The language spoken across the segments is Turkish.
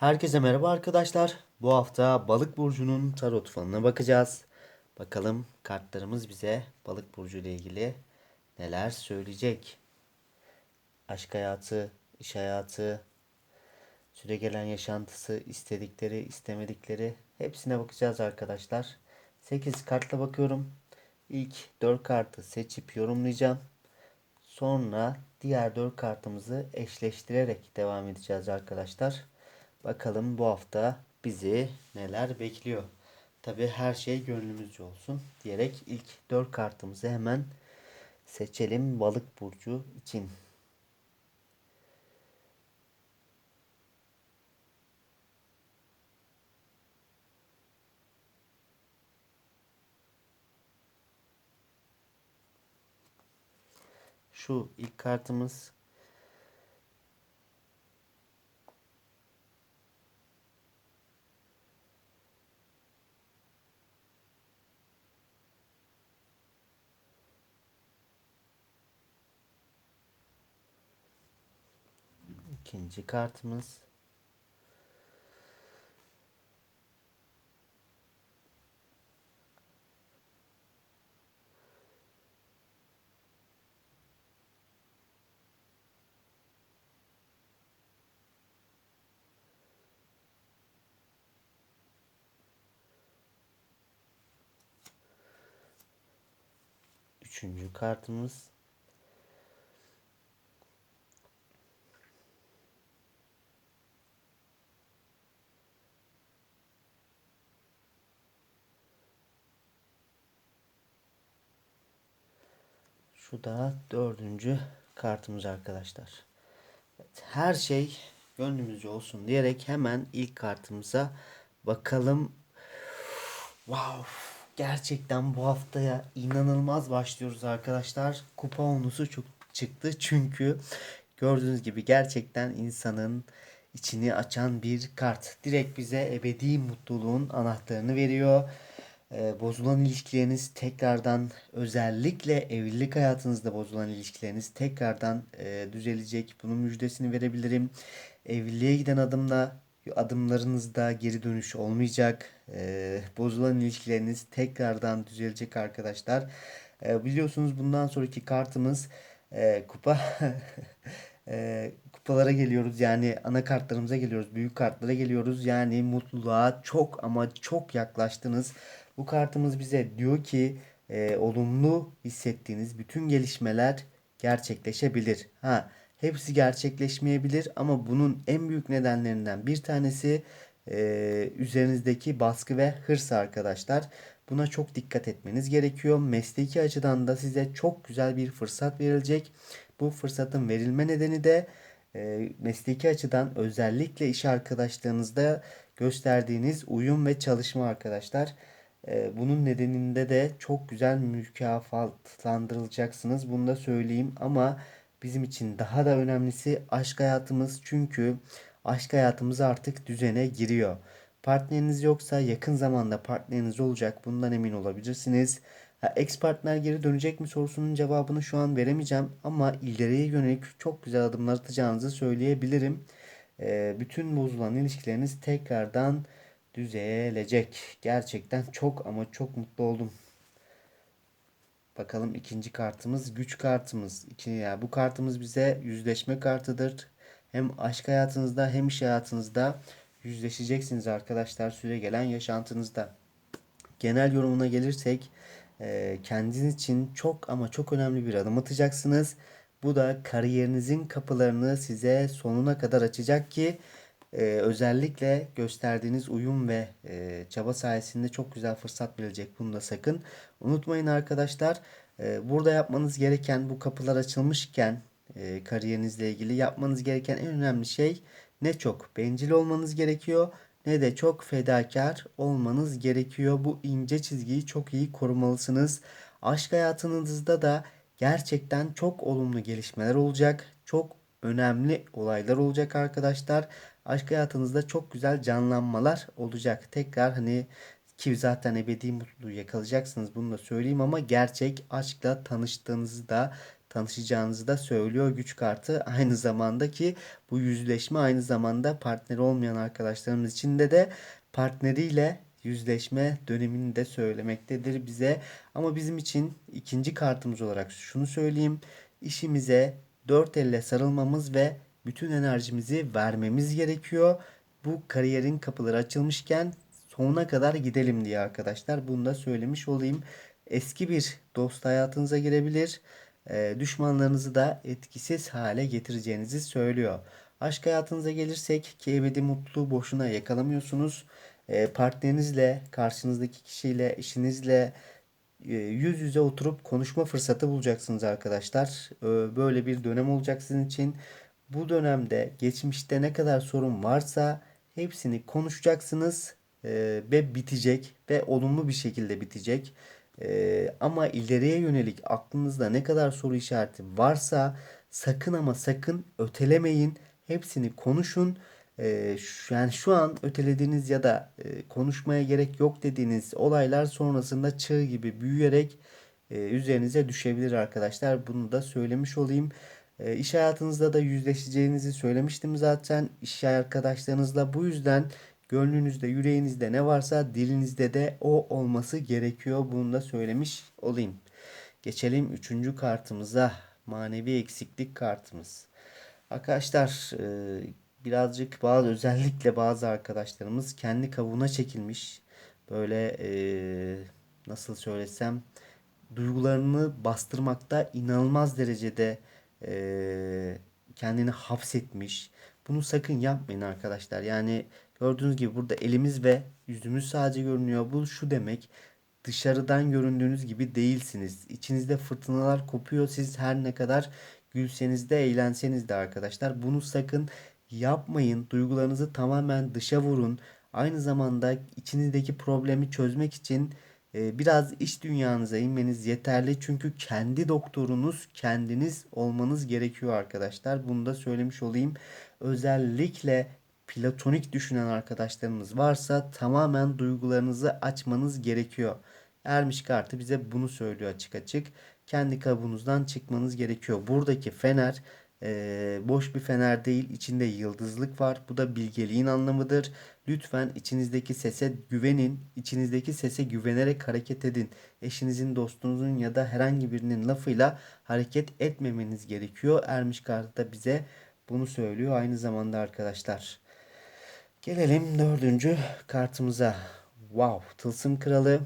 Herkese merhaba arkadaşlar. Bu hafta Balık burcunun tarot falına bakacağız. Bakalım kartlarımız bize Balık burcu ile ilgili neler söyleyecek. Aşk hayatı, iş hayatı, süregelen yaşantısı, istedikleri, istemedikleri hepsine bakacağız arkadaşlar. 8 kartla bakıyorum. İlk 4 kartı seçip yorumlayacağım. Sonra diğer 4 kartımızı eşleştirerek devam edeceğiz arkadaşlar. Bakalım bu hafta bizi neler bekliyor. Tabi her şey gönlümüzce olsun diyerek ilk 4 kartımızı hemen seçelim balık burcu için. Şu ilk kartımız İkinci kartımız. Üçüncü kartımız. Şu da dördüncü kartımız arkadaşlar. Evet, her şey gönlümüzce olsun diyerek hemen ilk kartımıza bakalım. Wow. Gerçekten bu haftaya inanılmaz başlıyoruz arkadaşlar. Kupa onusu çok çıktı çünkü gördüğünüz gibi gerçekten insanın içini açan bir kart. Direkt bize ebedi mutluluğun anahtarını veriyor e, bozulan ilişkileriniz tekrardan özellikle evlilik hayatınızda bozulan ilişkileriniz tekrardan e, düzelecek. Bunun müjdesini verebilirim. Evliliğe giden adımla adımlarınızda geri dönüş olmayacak. E, bozulan ilişkileriniz tekrardan düzelecek arkadaşlar. E, biliyorsunuz bundan sonraki kartımız e, kupa e, kupalara geliyoruz. Yani ana kartlarımıza geliyoruz. Büyük kartlara geliyoruz. Yani mutluluğa çok ama çok yaklaştınız. Bu kartımız bize diyor ki e, olumlu hissettiğiniz bütün gelişmeler gerçekleşebilir. Ha, hepsi gerçekleşmeyebilir ama bunun en büyük nedenlerinden bir tanesi e, üzerinizdeki baskı ve hırs arkadaşlar. Buna çok dikkat etmeniz gerekiyor. Mesleki açıdan da size çok güzel bir fırsat verilecek. Bu fırsatın verilme nedeni de e, mesleki açıdan özellikle iş arkadaşlarınızda gösterdiğiniz uyum ve çalışma arkadaşlar. Ee, bunun nedeninde de çok güzel mükafatlandırılacaksınız. Bunu da söyleyeyim ama bizim için daha da önemlisi aşk hayatımız. Çünkü aşk hayatımız artık düzene giriyor. Partneriniz yoksa yakın zamanda partneriniz olacak. Bundan emin olabilirsiniz. Ha, ex partner geri dönecek mi sorusunun cevabını şu an veremeyeceğim. Ama ileriye yönelik çok güzel adımlar atacağınızı söyleyebilirim. Ee, bütün bozulan ilişkileriniz tekrardan düzelecek. Gerçekten çok ama çok mutlu oldum. Bakalım ikinci kartımız güç kartımız. İki, yani bu kartımız bize yüzleşme kartıdır. Hem aşk hayatınızda hem iş hayatınızda yüzleşeceksiniz arkadaşlar süre gelen yaşantınızda. Genel yorumuna gelirsek e, kendiniz için çok ama çok önemli bir adım atacaksınız. Bu da kariyerinizin kapılarını size sonuna kadar açacak ki ee, özellikle gösterdiğiniz uyum ve e, çaba sayesinde çok güzel fırsat verilecek. Bunu da sakın unutmayın arkadaşlar. Ee, burada yapmanız gereken bu kapılar açılmışken e, kariyerinizle ilgili yapmanız gereken en önemli şey ne çok bencil olmanız gerekiyor ne de çok fedakar olmanız gerekiyor. Bu ince çizgiyi çok iyi korumalısınız. Aşk hayatınızda da gerçekten çok olumlu gelişmeler olacak. Çok önemli olaylar olacak arkadaşlar aşk hayatınızda çok güzel canlanmalar olacak. Tekrar hani ki zaten ebedi mutluluğu yakalayacaksınız bunu da söyleyeyim ama gerçek aşkla tanıştığınızı da tanışacağınızı da söylüyor güç kartı. Aynı zamanda ki bu yüzleşme aynı zamanda partneri olmayan arkadaşlarımız için de de partneriyle yüzleşme dönemini de söylemektedir bize. Ama bizim için ikinci kartımız olarak şunu söyleyeyim. İşimize dört elle sarılmamız ve bütün enerjimizi vermemiz gerekiyor. Bu kariyerin kapıları açılmışken sonuna kadar gidelim diye arkadaşlar. Bunu da söylemiş olayım. Eski bir dost hayatınıza girebilir. E, düşmanlarınızı da etkisiz hale getireceğinizi söylüyor. Aşk hayatınıza gelirsek ki ebedi mutluluğu boşuna yakalamıyorsunuz. E, partnerinizle, karşınızdaki kişiyle, eşinizle e, yüz yüze oturup konuşma fırsatı bulacaksınız arkadaşlar. E, böyle bir dönem olacak sizin için. Bu dönemde geçmişte ne kadar sorun varsa hepsini konuşacaksınız e, ve bitecek ve olumlu bir şekilde bitecek. E, ama ileriye yönelik aklınızda ne kadar soru işareti varsa sakın ama sakın ötelemeyin. Hepsini konuşun. E, yani şu an ötelediğiniz ya da konuşmaya gerek yok dediğiniz olaylar sonrasında çığ gibi büyüyerek e, üzerinize düşebilir arkadaşlar. Bunu da söylemiş olayım. E, iş hayatınızda da yüzleşeceğinizi söylemiştim zaten. İş arkadaşlarınızla bu yüzden gönlünüzde, yüreğinizde ne varsa dilinizde de o olması gerekiyor. Bunu da söylemiş olayım. Geçelim üçüncü kartımıza. Manevi eksiklik kartımız. Arkadaşlar e, birazcık bazı özellikle bazı arkadaşlarımız kendi kabuğuna çekilmiş. Böyle e, nasıl söylesem duygularını bastırmakta inanılmaz derecede e, kendini hapsetmiş. Bunu sakın yapmayın arkadaşlar. Yani gördüğünüz gibi burada elimiz ve yüzümüz sadece görünüyor. Bu şu demek dışarıdan göründüğünüz gibi değilsiniz. İçinizde fırtınalar kopuyor. Siz her ne kadar gülseniz de eğlenseniz de arkadaşlar bunu sakın yapmayın. Duygularınızı tamamen dışa vurun. Aynı zamanda içinizdeki problemi çözmek için biraz iç dünyanıza inmeniz yeterli. Çünkü kendi doktorunuz kendiniz olmanız gerekiyor arkadaşlar. Bunu da söylemiş olayım. Özellikle platonik düşünen arkadaşlarımız varsa tamamen duygularınızı açmanız gerekiyor. Ermiş kartı bize bunu söylüyor açık açık. Kendi kabuğunuzdan çıkmanız gerekiyor. Buradaki fener e, boş bir fener değil. içinde yıldızlık var. Bu da bilgeliğin anlamıdır. Lütfen içinizdeki sese güvenin. İçinizdeki sese güvenerek hareket edin. Eşinizin, dostunuzun ya da herhangi birinin lafıyla hareket etmemeniz gerekiyor. Ermiş kartı da bize bunu söylüyor aynı zamanda arkadaşlar. Gelelim dördüncü kartımıza. Wow, Tılsım Kralı.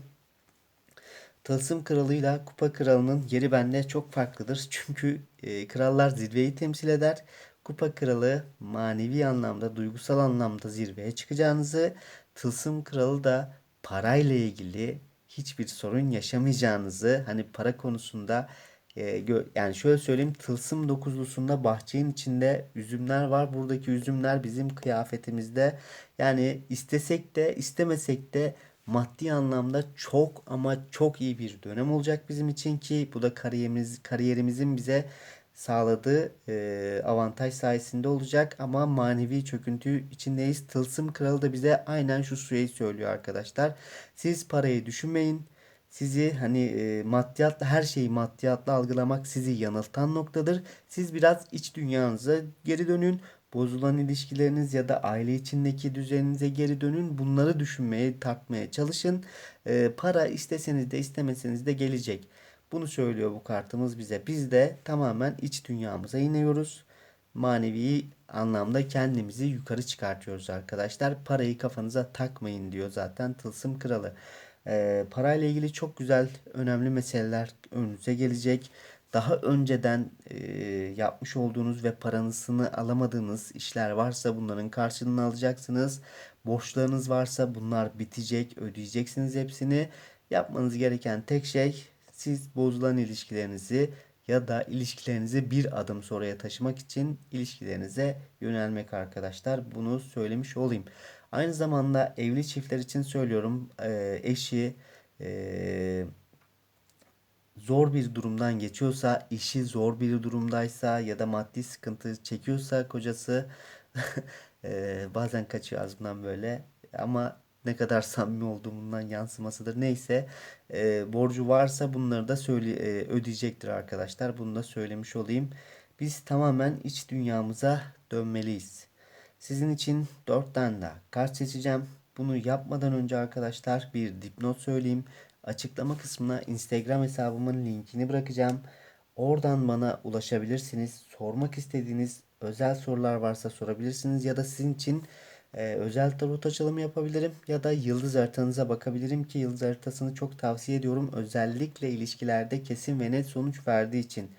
Tılsım Kralı'yla Kupa Kralı'nın yeri bende çok farklıdır. Çünkü e, krallar zirveyi temsil eder. Kupa Kralı manevi anlamda, duygusal anlamda zirveye çıkacağınızı, Tılsım Kralı da parayla ilgili hiçbir sorun yaşamayacağınızı, hani para konusunda e, yani şöyle söyleyeyim tılsım dokuzlusunda bahçenin içinde üzümler var. Buradaki üzümler bizim kıyafetimizde. Yani istesek de istemesek de maddi anlamda çok ama çok iyi bir dönem olacak bizim için ki bu da kariyerimiz kariyerimizin bize sağladığı e, avantaj sayesinde olacak ama manevi çöküntü içindeyiz. Tılsım kralı da bize aynen şu süreyi söylüyor arkadaşlar. Siz parayı düşünmeyin. Sizi hani e, maddiyatla her şeyi maddiyatla algılamak sizi yanıltan noktadır. Siz biraz iç dünyanıza geri dönün. Bozulan ilişkileriniz ya da aile içindeki düzeninize geri dönün. Bunları düşünmeye, takmaya çalışın. E, para isteseniz de istemeseniz de gelecek. Bunu söylüyor bu kartımız bize. Biz de tamamen iç dünyamıza iniyoruz. Manevi anlamda kendimizi yukarı çıkartıyoruz arkadaşlar. Parayı kafanıza takmayın diyor zaten Tılsım Kralı. Ee, parayla ilgili çok güzel, önemli meseleler önünüze gelecek. Daha önceden e, yapmış olduğunuz ve paranızını alamadığınız işler varsa bunların karşılığını alacaksınız. Borçlarınız varsa bunlar bitecek, ödeyeceksiniz hepsini. Yapmanız gereken tek şey siz bozulan ilişkilerinizi ya da ilişkilerinizi bir adım sonraya taşımak için ilişkilerinize yönelmek arkadaşlar. Bunu söylemiş olayım. Aynı zamanda evli çiftler için söylüyorum. E, eşi e, zor bir durumdan geçiyorsa, işi zor bir durumdaysa ya da maddi sıkıntı çekiyorsa kocası e, bazen kaçıyor ağzımdan böyle. Ama ne kadar samimi olduğumundan yansımasıdır. Neyse e, borcu varsa bunları da söyle, e, ödeyecektir arkadaşlar. Bunu da söylemiş olayım. Biz tamamen iç dünyamıza dönmeliyiz. Sizin için 4 tane daha kart seçeceğim. Bunu yapmadan önce arkadaşlar bir dipnot söyleyeyim. Açıklama kısmına Instagram hesabımın linkini bırakacağım. Oradan bana ulaşabilirsiniz. Sormak istediğiniz özel sorular varsa sorabilirsiniz ya da sizin için e, özel tarot açılımı yapabilirim ya da yıldız haritanıza bakabilirim ki yıldız haritasını çok tavsiye ediyorum. Özellikle ilişkilerde kesin ve net sonuç verdiği için.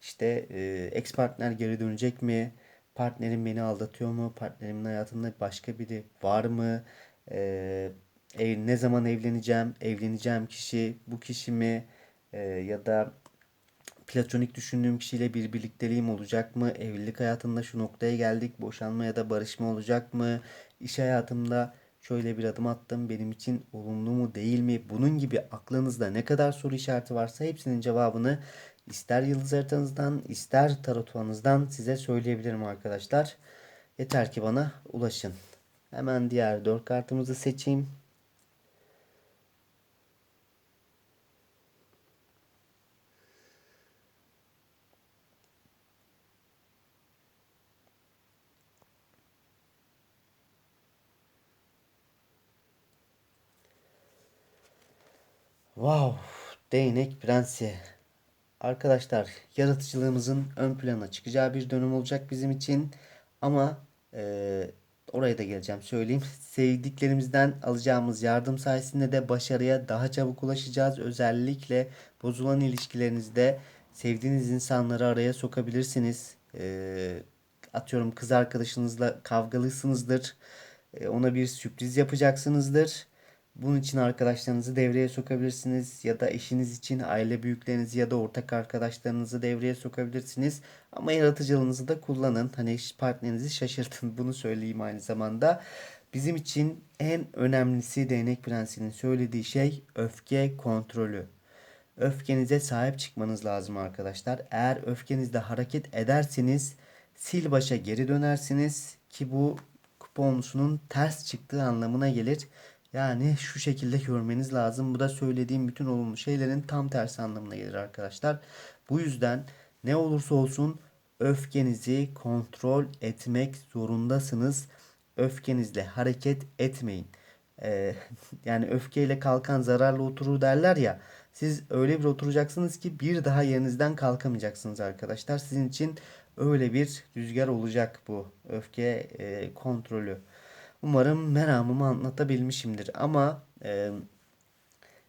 İşte e, ex partner geri dönecek mi? Partnerim beni aldatıyor mu? Partnerimin hayatında başka biri var mı? E, ev, ne zaman evleneceğim? Evleneceğim kişi bu kişi mi? E, ya da platonik düşündüğüm kişiyle bir birlikteliğim olacak mı? Evlilik hayatında şu noktaya geldik. Boşanma ya da barışma olacak mı? İş hayatımda şöyle bir adım attım. Benim için olumlu mu değil mi? Bunun gibi aklınızda ne kadar soru işareti varsa hepsinin cevabını ister yıldız haritanızdan ister tarotmanızdan size söyleyebilirim arkadaşlar. Yeter ki bana ulaşın. Hemen diğer dört kartımızı seçeyim. Wow, değnek prensi. Arkadaşlar yaratıcılığımızın ön plana çıkacağı bir dönem olacak bizim için. Ama e, oraya da geleceğim söyleyeyim. Sevdiklerimizden alacağımız yardım sayesinde de başarıya daha çabuk ulaşacağız. Özellikle bozulan ilişkilerinizde sevdiğiniz insanları araya sokabilirsiniz. E, atıyorum kız arkadaşınızla kavgalısınızdır. E, ona bir sürpriz yapacaksınızdır. Bunun için arkadaşlarınızı devreye sokabilirsiniz ya da eşiniz için aile büyüklerinizi ya da ortak arkadaşlarınızı devreye sokabilirsiniz. Ama yaratıcılığınızı da kullanın. Hani partnerinizi şaşırtın. Bunu söyleyeyim aynı zamanda. Bizim için en önemlisi değnek prensinin söylediği şey öfke kontrolü. Öfkenize sahip çıkmanız lazım arkadaşlar. Eğer öfkenizde hareket ederseniz sil başa geri dönersiniz ki bu kuponlusunun ters çıktığı anlamına gelir. Yani şu şekilde görmeniz lazım. Bu da söylediğim bütün olumlu şeylerin tam tersi anlamına gelir arkadaşlar. Bu yüzden ne olursa olsun öfkenizi kontrol etmek zorundasınız. Öfkenizle hareket etmeyin. Ee, yani öfkeyle kalkan zararlı oturur derler ya. Siz öyle bir oturacaksınız ki bir daha yerinizden kalkamayacaksınız arkadaşlar. Sizin için öyle bir rüzgar olacak bu öfke e, kontrolü. Umarım meramımı anlatabilmişimdir. Ama e,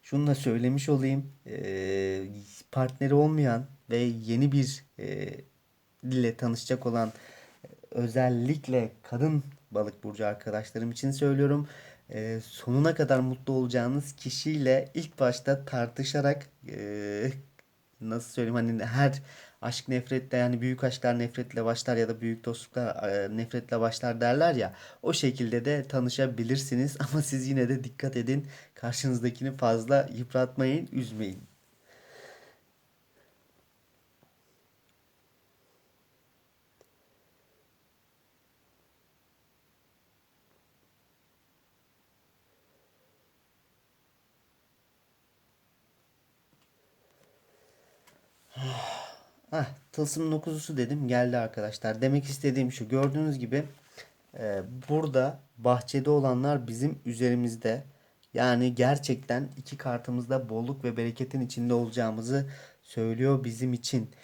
şunu da söylemiş olayım. E, partneri olmayan ve yeni bir e, ile tanışacak olan özellikle kadın balık burcu arkadaşlarım için söylüyorum. E, sonuna kadar mutlu olacağınız kişiyle ilk başta tartışarak e, nasıl söyleyeyim hani her aşk nefretle yani büyük aşklar nefretle başlar ya da büyük dostluklar e, nefretle başlar derler ya. O şekilde de tanışabilirsiniz ama siz yine de dikkat edin. Karşınızdakini fazla yıpratmayın, üzmeyin. Hah, tılsım dokuzusu dedim geldi arkadaşlar. Demek istediğim şu gördüğünüz gibi e, burada bahçede olanlar bizim üzerimizde. Yani gerçekten iki kartımızda bolluk ve bereketin içinde olacağımızı söylüyor bizim için.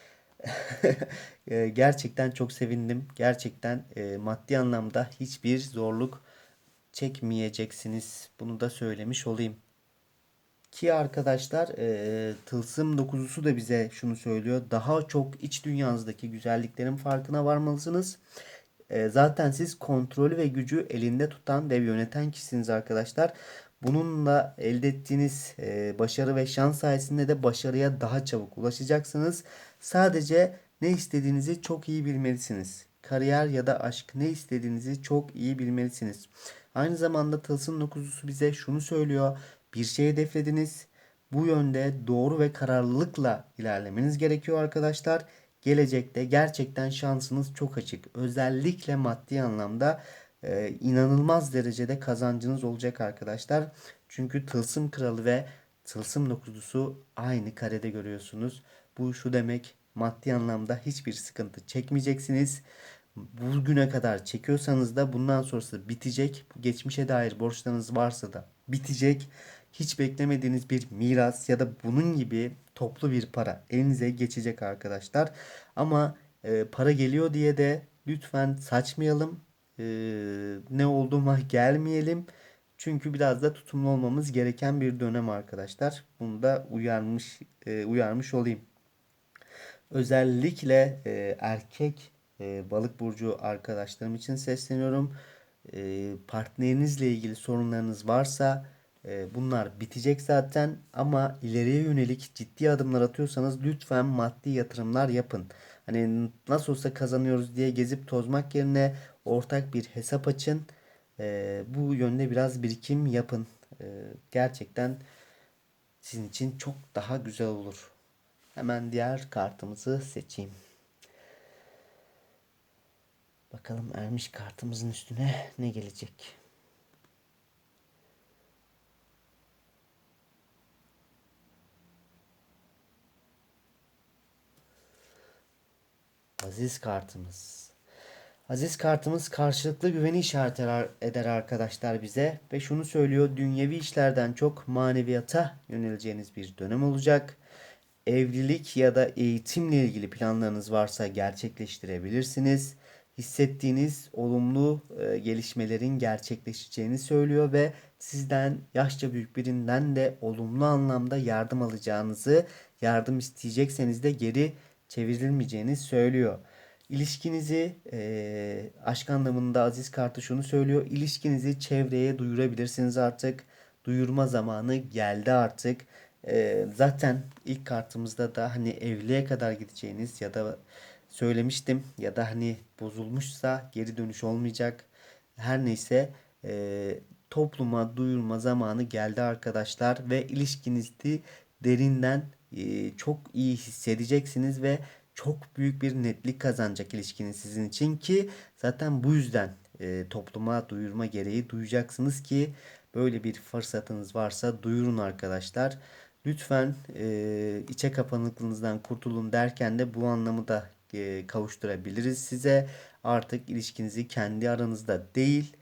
E, gerçekten çok sevindim. Gerçekten e, maddi anlamda hiçbir zorluk çekmeyeceksiniz. Bunu da söylemiş olayım. Ki arkadaşlar e, Tılsım 9'lusu da bize şunu söylüyor. Daha çok iç dünyanızdaki güzelliklerin farkına varmalısınız. E, zaten siz kontrolü ve gücü elinde tutan ve yöneten kişisiniz arkadaşlar. Bununla elde ettiğiniz e, başarı ve şans sayesinde de başarıya daha çabuk ulaşacaksınız. Sadece ne istediğinizi çok iyi bilmelisiniz. Kariyer ya da aşk ne istediğinizi çok iyi bilmelisiniz. Aynı zamanda Tılsım 9'lusu bize şunu söylüyor bir şey hedeflediniz. Bu yönde doğru ve kararlılıkla ilerlemeniz gerekiyor arkadaşlar. Gelecekte gerçekten şansınız çok açık. Özellikle maddi anlamda e, inanılmaz derecede kazancınız olacak arkadaşlar. Çünkü Tılsım Kralı ve Tılsım Dokuzlusu aynı karede görüyorsunuz. Bu şu demek maddi anlamda hiçbir sıkıntı çekmeyeceksiniz. Bugüne kadar çekiyorsanız da bundan sonrası bitecek. Geçmişe dair borçlarınız varsa da bitecek. Hiç beklemediğiniz bir miras ya da bunun gibi toplu bir para elinize geçecek arkadaşlar. Ama e, para geliyor diye de lütfen saçmayalım. E, ne olduğuma gelmeyelim. Çünkü biraz da tutumlu olmamız gereken bir dönem arkadaşlar. Bunu da uyarmış e, uyarmış olayım. Özellikle e, erkek e, balık burcu arkadaşlarım için sesleniyorum. E, partnerinizle ilgili sorunlarınız varsa bunlar bitecek zaten ama ileriye yönelik ciddi adımlar atıyorsanız lütfen maddi yatırımlar yapın. Hani nasıl olsa kazanıyoruz diye gezip tozmak yerine ortak bir hesap açın. E, bu yönde biraz birikim yapın. E, gerçekten sizin için çok daha güzel olur. Hemen diğer kartımızı seçeyim. Bakalım ermiş kartımızın üstüne ne gelecek? Aziz kartımız. Aziz kartımız karşılıklı güveni işaret eder arkadaşlar bize ve şunu söylüyor dünyevi işlerden çok maneviyata yöneleceğiniz bir dönem olacak. Evlilik ya da eğitimle ilgili planlarınız varsa gerçekleştirebilirsiniz. Hissettiğiniz olumlu e, gelişmelerin gerçekleşeceğini söylüyor ve sizden yaşça büyük birinden de olumlu anlamda yardım alacağınızı, yardım isteyecekseniz de geri çevrilmeyeceğini söylüyor. İlişkinizi e, aşk anlamında Aziz Kartı şunu söylüyor. İlişkinizi çevreye duyurabilirsiniz artık. Duyurma zamanı geldi artık. E, zaten ilk kartımızda da hani evliliğe kadar gideceğiniz ya da söylemiştim ya da hani bozulmuşsa geri dönüş olmayacak. Her neyse e, topluma duyurma zamanı geldi arkadaşlar ve ilişkinizi derinden çok iyi hissedeceksiniz ve çok büyük bir netlik kazanacak ilişkiniz sizin için ki zaten bu yüzden e, topluma duyurma gereği duyacaksınız ki böyle bir fırsatınız varsa duyurun arkadaşlar. Lütfen e, içe kapanıklığınızdan kurtulun derken de bu anlamı da e, kavuşturabiliriz size. Artık ilişkinizi kendi aranızda değil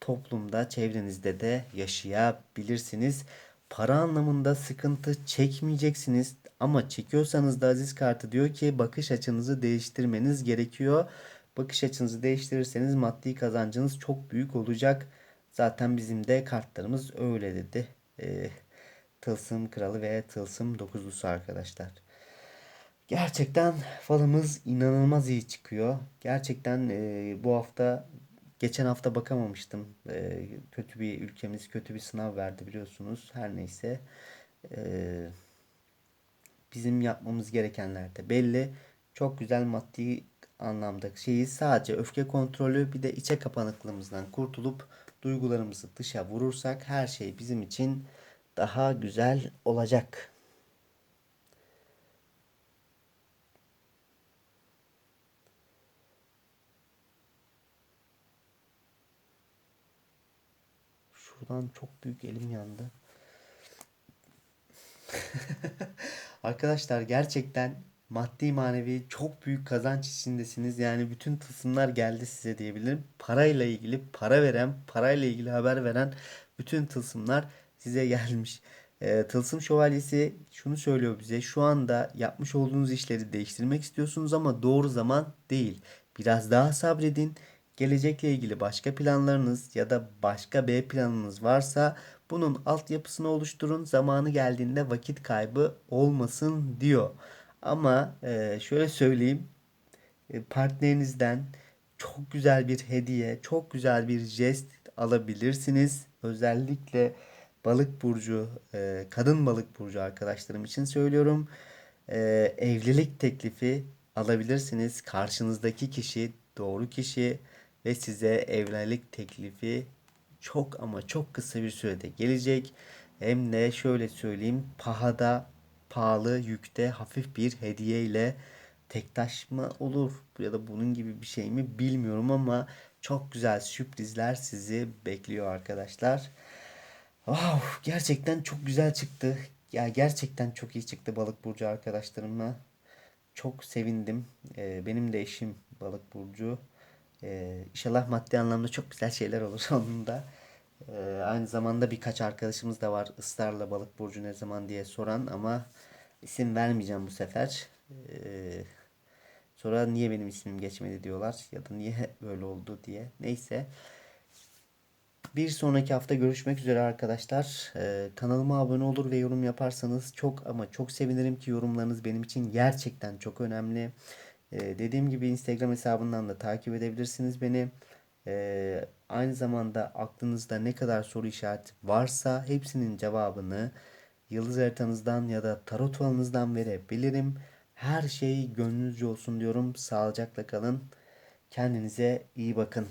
toplumda, çevrenizde de yaşayabilirsiniz. Para anlamında sıkıntı çekmeyeceksiniz. Ama çekiyorsanız da Aziz kartı diyor ki bakış açınızı değiştirmeniz gerekiyor. Bakış açınızı değiştirirseniz maddi kazancınız çok büyük olacak. Zaten bizim de kartlarımız öyle dedi. E, tılsım kralı ve tılsım dokuzlusu arkadaşlar. Gerçekten falımız inanılmaz iyi çıkıyor. Gerçekten e, bu hafta geçen hafta bakamamıştım. E, kötü bir ülkemiz kötü bir sınav verdi biliyorsunuz. Her neyse. E, bizim yapmamız gerekenler de belli. Çok güzel maddi anlamda şeyi sadece öfke kontrolü bir de içe kapanıklığımızdan kurtulup duygularımızı dışa vurursak her şey bizim için daha güzel olacak. Şuradan çok büyük elim yandı. Arkadaşlar gerçekten maddi manevi çok büyük kazanç içindesiniz. Yani bütün tılsımlar geldi size diyebilirim. Parayla ilgili para veren, parayla ilgili haber veren bütün tılsımlar size gelmiş. E, Tılsım Şövalyesi şunu söylüyor bize. Şu anda yapmış olduğunuz işleri değiştirmek istiyorsunuz ama doğru zaman değil. Biraz daha sabredin. Gelecekle ilgili başka planlarınız ya da başka B planınız varsa bunun altyapısını oluşturun. Zamanı geldiğinde vakit kaybı olmasın diyor. Ama e, şöyle söyleyeyim. E, partnerinizden çok güzel bir hediye, çok güzel bir jest alabilirsiniz. Özellikle balık burcu, e, kadın balık burcu arkadaşlarım için söylüyorum. Evlilik teklifi alabilirsiniz. Karşınızdaki kişi doğru kişi ve size evlilik teklifi çok ama çok kısa bir sürede gelecek. Hem de şöyle söyleyeyim pahada pahalı yükte hafif bir hediye ile tek taş mı olur ya da bunun gibi bir şey mi bilmiyorum ama çok güzel sürprizler sizi bekliyor arkadaşlar. Wow, gerçekten çok güzel çıktı. Ya gerçekten çok iyi çıktı balık burcu arkadaşlarımla. Çok sevindim. Ee, benim de eşim balık burcu. Ee, inşallah maddi anlamda çok güzel şeyler olur onun da. Ee, aynı zamanda birkaç arkadaşımız da var ısrarla balık burcu ne zaman diye soran ama isim vermeyeceğim bu sefer. Ee, sonra niye benim ismim geçmedi diyorlar ya da niye böyle oldu diye. Neyse. Bir sonraki hafta görüşmek üzere arkadaşlar. Ee, kanalıma abone olur ve yorum yaparsanız çok ama çok sevinirim ki yorumlarınız benim için gerçekten çok önemli. Ee, dediğim gibi Instagram hesabından da takip edebilirsiniz beni. Ee, aynı zamanda aklınızda ne kadar soru işareti varsa hepsinin cevabını yıldız haritanızdan ya da tarot falınızdan verebilirim. Her şey gönlünüzce olsun diyorum. Sağlıcakla kalın. Kendinize iyi bakın.